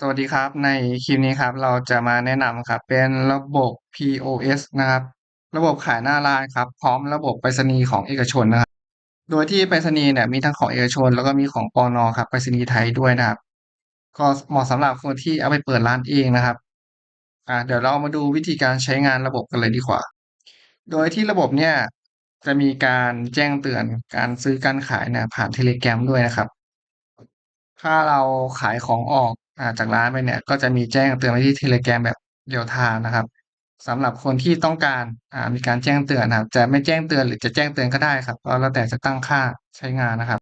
สวัสดีครับในคลิปนี้ครับ เราจะมาแนะนำครับ เป็นระบบ POS นะครับ ระบบขายหน้าร้านครับ พร้อมระบบไปรษณีย์ของเอกชนนะครับ โดยที่ไปรษณีย์เนี่ยมีทั้งของเอกชน แล้วก็มีของปนอครับไปรษณีย์ไทยด้วยนะครับ ก็เหมาะสำหรับคนที่เอาไปเปิดร้านเองนะครับอ่าเดี๋ยวเรามาดูวิธีการใช้งานระบบกันเลยดีกว่า โดยที่ระบบเนี่ยจะมีการแจ้งเตือนการซื้อการขายเนี่ยผ่าน Telegram ด้วยนะครับ ถ้าเราขายของออก อ่าจากร้านไปเนี่ย ก็จะมีแจ้งเตือนไปที่ Telegram แบบ real time นะครับสำหรับคนที่ต้องการอ่ามีการแจ้งเตือนนะครับจะไม่แจ้งเตือนหรือจะแจ้งเตือนก็ได้ครับก็แล้วแต่จะตั้งค่าใช้งานนะครับ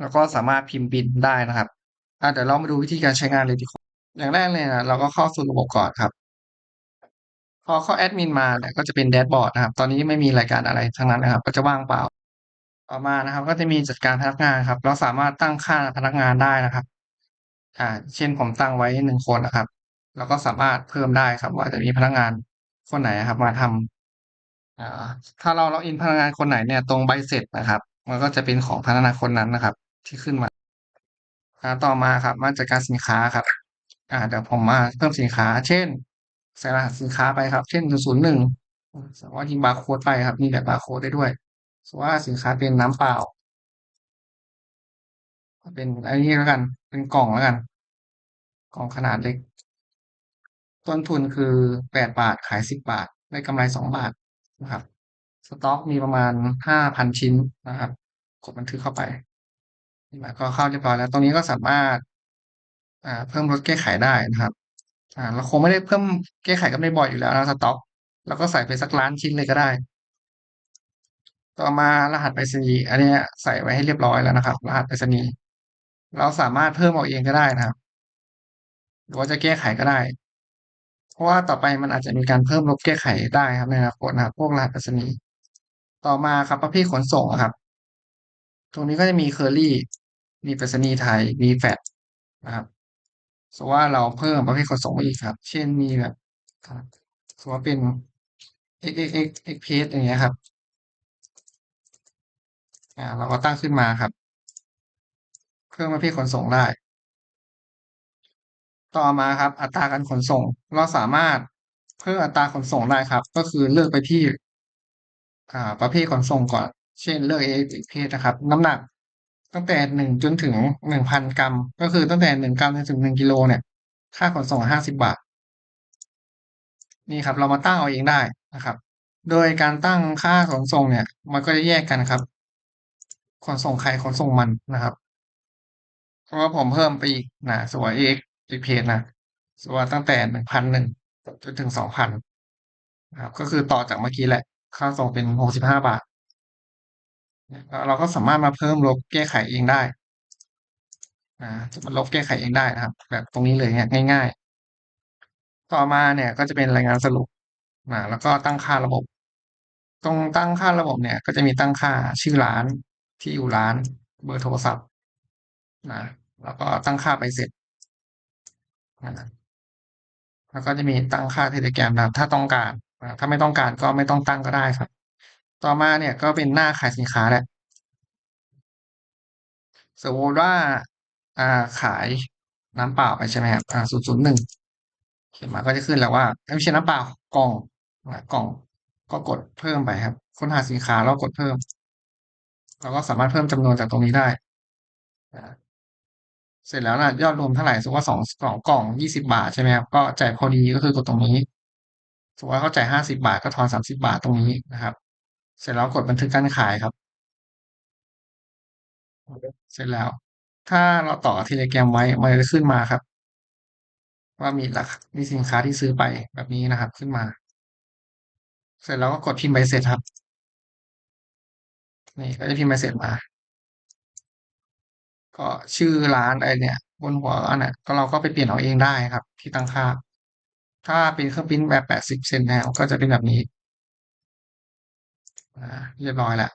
แล้วก็สามารถพิมพ์บิลได้นะครับอ่าเดี๋ยวเรามาดูวิธีการใช้งานเลยดีกว่าอย่างแรกเลยนะเราก็เข้าสู่ระบบก่อนครับ พอเข้าแอดมินมาเนี่ยก็จะเป็นแดชบอร์ดนะครับ ตอนนี้ไม่มีรายการอะไรทั้งนั้นนะครับ ก็จะว่างเปล่า ต่อมานะครับ ก็จะมีจัดการพนักงานครับ เราสามารถตั้งค่าพนักงานได้นะครับ อ่า เช่นผมตั้งไว้หนึ่งคนนะครับเราก็สามารถเพิ่มได้ครับ ว่าจะมีพนักงานคนไหนครับ มาทำอ่าถ้าเราล็อกอินพนักงานคนไหนเนี่ยตรงใบเสร็จนะครับ มันก็จะเป็นของพนักงานคนนั้นนะครับ ที่ขึ้นมาอ่าต่อมาครับ มาจัดการสินค้าครับ อ่าเดี๋ยวผมมาเพิ่มสินค้า เช่นใส่รหัสสินค้าไปครับ เช่นศูนย์หนึ่งสามารถยิงบาร์โค้ดไปครับ มีแบบบาร์โค้ดได้ด้วยสมมติว่าสินค้าเป็นน้ำเปล่า เป็นอันนี้แล้วกัน เป็นกล่องแล้วกัน กล่องขนาดเล็ก ต้นทุนคือแปดบาทขายสิบบาท ได้กำไรสองบาทนะครับ สต็อกมีประมาณห้าพันชิ้นนะครับ กดบันทึกเข้าไปนี่มาก็เข้าเรียบร้อยแล้ว ตรงนี้ก็สามารถอ่าเพิ่มลดแก้ไขได้นะครับอ่าเราคงไม่ได้เพิ่มแก้ไขกันได้บ่อยอยู่แล้วนะสต็อกเราก็ใส่ไปสักล้านชิ้นเลยก็ได้ ต่อมารหัสไปรษณีย์อันนี้ใส่ไว้ให้เรียบร้อยแล้วนะครับ รหัสไปรษณีย์เราสามารถเพิ่มเอาเองก็ได้นะครับ รือว่าจะแก้ไขก็ได้ เพราะว่าต่อไปมันอาจจะมีการเพิ่มลบแก้ไขได้ครับในอนาคตนะครับพวกรหัสไปรษณีย์ต่อมาครับประเภทขนส่งครับ ตรงนี้ก็จะมีเคอรี่มีไปรษณีย์ไทยมีแฟดนะครับสมมติว่าเราเพิ่มประเภทขนส่งไปอีกครับ เช่นมีแบบสมมติว่าเป็น x x x x p s อย่างเงี้ยครับอ่าเราก็ตั้งขึ้นมาครับ เพิ่มประเภทขนส่งได้ ต่อมาครับ อัตราการขนส่ง เราสามารถเพิ่มอัตราขนส่งได้ครับ ก็คือเลือกไปที่ อ่า ประเภทขนส่งก่อน เช่นเลือก A เพศนะครับ น้ำหนักตั้งแต่หนึ่งจนถึงหนึ่งพันกรัม ก็คือตั้งแต่หนึ่งกรัมจนถึงหนึ่งกิโลเนี่ย ค่าขนส่งห้าสิบบาท นี่ครับ เรามาตั้งเอาเองได้นะครับ โดยการตั้งค่าขนส่งเนี่ย มันก็จะแยกกันครับ ขนส่งใครขนส่งมันนะครับ เพราะว่าผมเพิ่มไปอีกนะสวย x อีกเพจนะสวยตั้งแต่หนึ่งพันหนึ่งจนถึงสองพันนะครับก็คือต่อจากเมื่อกี้แหละ ค่าส่งเป็นหกสิบห้าบาทเราก็สามารถมาเพิ่มลบแก้ไขเองได้นะจะมาลบแก้ไขเองได้นะครับ แบบตรงนี้เลยเนี่ยง่าย ๆ ต่อมาเนี่ยก็จะเป็นรายงานสรุปนะแล้วก็ตั้งค่าระบบ ตรงตั้งค่าระบบเนี่ย ก็จะมีตั้งค่าชื่อร้านที่อยู่ร้านเบอร์โทรศัพท์นะแล้วก็ตั้งค่าไปเสร็จ แล้วก็จะมีตั้งค่าเทเลแกรมนะถ้าต้องการถ้าไม่ต้องการก็ไม่ต้องตั้งก็ได้ครับ ต่อมาเนี่ยก็เป็นหน้าขายสินค้าแหละสมมติว่าอ่าขายน้ำเปล่าไปใช่ไหมครับอ่าศูนย์ศูนย์หนึ่งเขียนมาก็จะขึ้นแล้วว่าไม่ใช่น้ำเปล่ากล่องกล่องก็กดเพิ่มไปครับ ค้นหาสินค้าแล้วกดเพิ่ม เราก็สามารถเพิ่มจำนวนจากตรงนี้ได้ เสร็จแล้วนะยอดรวมเท่าไหร่สมมติว่าสองสองกล่องยี่สิบาทใช่ไหมครับก็จ่ายพอดีก็คือกดตรงนี้สมมติว่าเขาจ่ายห้าสิบาทก็ทอนสามสิบาทตรงนี้นะครับ เสร็จแล้วกดบันทึกการขายครับ เสร็จแล้ว ถ้าเราต่อทเลแกรมไว้มันจะขึ้นมาครับ ว่ามีราคามีสินค้าที่ซื้อไปแบบนี้นะครับขึ้นมา เสร็จแล้วก็กดพิมพ์ใบเสร็จครับนี่ก็จะพิมพ์ใบเสร็จมา ก็ชื่อร้านอะไรเนี่ย บนหัวร้านเนี่ยก็เราก็ไปเปลี่ยนเอาเองได้ครับ ที่ตั้งค่า ถ้าเป็นเครื่องพิมพ์แบบแปดสิบเซนแล้วก็จะเป็นแบบนี้เรียบร้อยแล้ว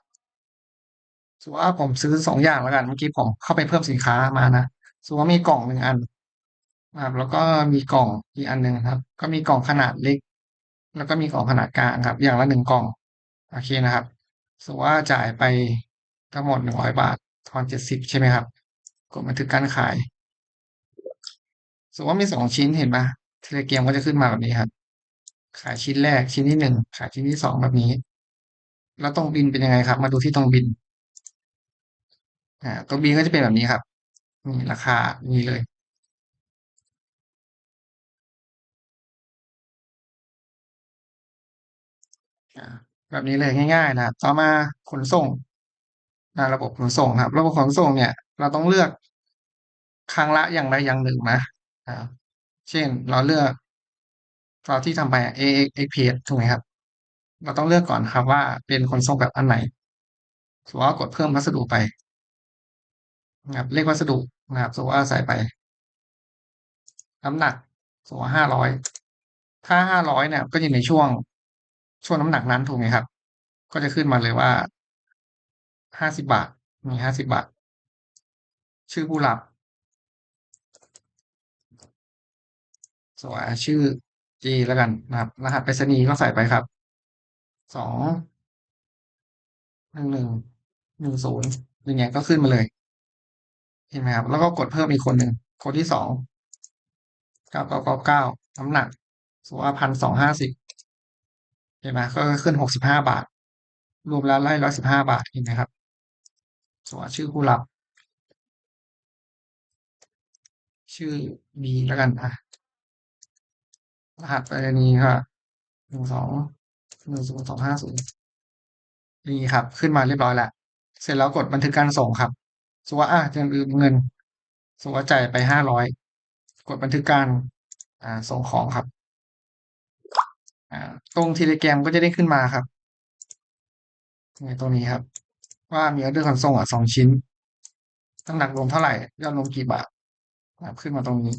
สมมติว่าผมซื้อสองอย่างแล้วกันเมื่อกี้ผมเข้าไปเพิ่มสินค้ามานะสมมติว่ามีกล่องหนึ่งอันครับแล้วก็มีกล่องอีกอันหนึ่งครับ ก็มีกล่องขนาดเล็ก แล้วก็มีกล่องขนาดกลางครับ อย่างละหนึ่งกล่องโอเคนะครับสมมติว่าจ่ายไปทั้งหมดหนึ่งร้อยบาททอนเจ็ดสิบใช่ไหมครับ กดบันทึกการขายสมมติว่ามีสองชิ้นเห็นปะเทเลเกมก็จะขึ้นมาแบบนี้ครับ ขายชิ้นแรกชิ้นที่หนึ่งขายชิ้นที่สองแบบนี้ แล้วตรงบินเป็นยังไงครับ มาดูที่ตรงบิน อ่าตรงบินก็จะเป็นแบบนี้ครับนี่ราคานี่เลยแบบนี้เลยง่ายๆนะครับต่อมาขนส่งนะระบบขนส่งครับ ระบบขนส่งเนี่ย เราต้องเลือกครั้งละอย่างใดอย่างหนึ่งนะอ่าเช่นเราเลือกตอนที่ทำไป A X P ถูกไหมครับ เราต้องเลือกก่อนครับว่าเป็นขนส่งแบบอันไหนสมมติว่ากดเพิ่มพัสดุไปนะครับเลขวัสดุนะครับสมมติว่าใส่ไป น้ำหนักสมมติว่าห้าร้อยถ้าห้าร้อยเนี่ย ก็อยู่ในช่วงช่วงน้ำหนักนั้นถูกไหมครับ ก็จะขึ้นมาเลยว่าห้าสิบบาทมีห้าสิบบาท ชื่อผู้รับสมมติว่าชื่อ G แล้วกันนะครับ รหัสไปรษณีย์ก็ใส่ไปครับ สองหนึ่งหนึ่งหนึ่งศูนย์อย่างเงี้ยก็ขึ้นมาเลย เห็นไหมครับ แล้วก็กดเพิ่มอีกคนหนึ่ง คนที่สองเก้าเก้าเก้าเก้าน้ำหนักสมมติว่าพันสองห้าสิบเห็นไหมก็ขึ้นหกสิบห้าบาท รวมแล้วไล่ร้อยสิบห้าบาทเห็นไหมครับสมมติว่าชื่อผู้รับ ชื่อบีแล้วกันอะรหัสไปรษณีย์ค่ะหนึ่งสองหนึ่งศูนย์สองห้าศูนย์นี่ครับ ขึ้นมาเรียบร้อยแล้วเสร็จแล้วกดบันทึกการส่งครับสมมติว่าอะจะลืมเงินสมมติว่าจ่ายไปห้าร้อยกดบันทึกการอ่าส่งของครับ อ่า ตรงทีเลแกรมก็จะได้ขึ้นมาครับในตรงนี้ครับ ว่ามีออเดอร์ขนส่งอะสองชิ้นน้ำหนักรวมเท่าไหร่ ยอดรวมกี่บาท ครับขึ้นมาตรงนี้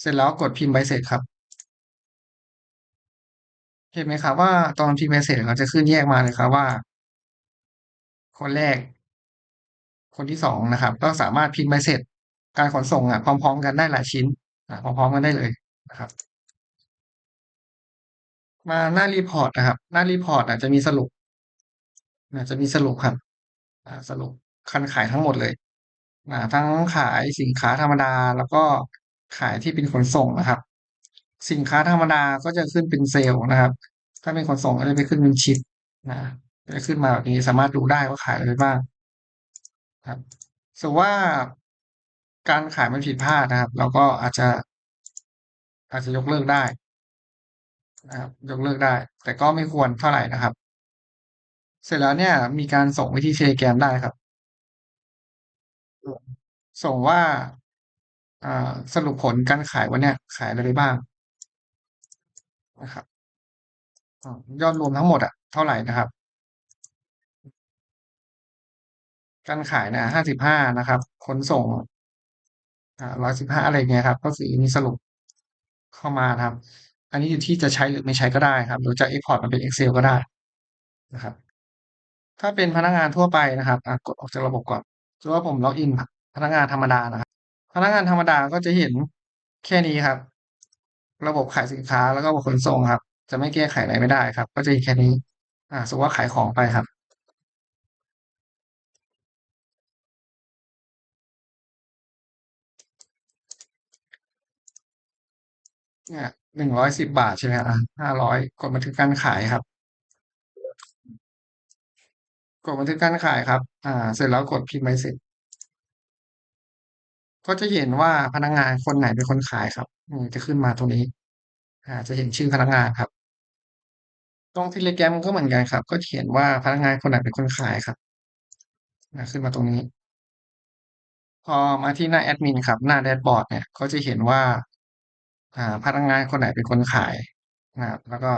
เสร็จแล้วกดพิมพ์ใบเสร็จครับ เห็นไหมครับว่าตอนพิมพ์ใบเสร็จเราจะขึ้นแยกมาเลยครับว่า คนแรก คนที่สองนะครับ ก็สามารถพิมพ์ใบเสร็จ การขนส่งอะพร้อมๆกันได้หลายชิ้นอ่าพร้อมๆกันได้เลยนะครับ มาหน้ารีพอร์ตนะครับ หน้ารีพอร์ตอาจจะมีสรุปอาจจะมีสรุปครับอ่าสรุปคันขายทั้งหมดเลย อ่าทั้งขายสินค้าธรรมดา แล้วก็ขายที่เป็นขนส่งนะครับ สินค้าธรรมดาก็จะขึ้นเป็นเซลล์นะครับ ถ้าเป็นขนส่งก็จะไปขึ้นเป็นชิปนะจะขึ้นมาแบบนี้สามารถดูได้ว่าขายอะไรบ้างครับสมมติว่าการขายมันผิดพลาดนะครับ เราก็อาจจะอาจจะยกเลิกได้นะครับ ยกเลิกได้ แต่ก็ไม่ควรเท่าไหร่นะครับ เสร็จแล้วเนี่ยมีการส่งไปที่เทเลแกรมได้ครับ ส่งว่าอสรุปผลการขายวันเนี้ยขายอะไรไปบ้างนะครับอยอดรวมทั้งหมดอะเท่าไหร่นะครับ การขายเนี่ยห้าสิบห้านะครับขนส่งร้อยสิบห้าอะไรเงี้ยครับ ก็คือมีสรุปเข้ามานะครับ อันนี้อยู่ที่จะใช้หรือไม่ใช้ก็ได้ครับหรือจะ export มาเป็น Excel ก็ได้นะครับ ถ้าเป็นพนักงานทั่วไปนะครับอกดออกจากระบบก่อนสมมติว่าผมล็อกอิน พนักงานธรรมดานะครับ พนักงานธรรมดาก็จะเห็นแค่นี้ครับ ระบบขายสินค้าแล้วก็บขนส่งครับ จะไม่แก้ไขอะไรไม่ได้ครับ ก็จะเห็นแค่นี้ อ่าสมมติว่าขายของไปครับเนี่ยหนึ่งร้อยสิบบาทใช่ไหมอะห้าร้อยกดบันทึกการขายครับ กดบันทึกการขายครับ อ่า เสร็จแล้วกดพิมพ์ใบเสร็จ ก็จะเห็นว่าพนักงานคนไหนเป็นคนขายครับอืมจะขึ้นมาตรงนี้ อ่า จะเห็นชื่อพนักงานครับ ตรงเทเลแกรมก็เหมือนกันครับ ก็เขียนว่าพนักงานคนไหนเป็นคนขายครับอ่าขึ้นมาตรงนี้ พอมาที่หน้าแอดมินครับ หน้าแดชบอร์ดเนี่ย ก็จะเห็นว่า อ่า พนักงานคนไหนเป็นคนขายนะครับแล้วก็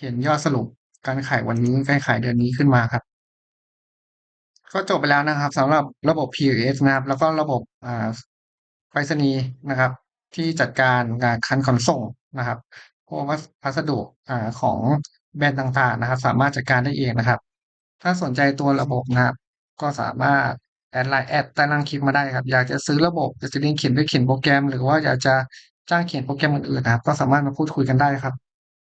เห็นยอดสรุปการขายวันนี้การขายเดือนนี้ขึ้นมาครับ ก็จบไปแล้วนะครับสำหรับระบบ POS นะครับ แล้วก็ระบบไปรษณีย์นะครับ ที่จัดการงานคันขนส่งนะครับพวกพัสดุอของแบรนด์ต่างๆนะครับ สามารถจัดการได้เองนะครับ ถ้าสนใจตัวระบบนะครับ ก็สามารถแอดไลน์แอดใต้ล่างคลิปมาได้ครับ อยากจะซื้อระบบอยากจะเรียนเขียนด้วยเขียนโปรแกรม หรือว่าอยากจะจ้างเขียนโปรแกรมอื่นๆนะครับ ก็สามารถมาพูดคุยกันได้ครับ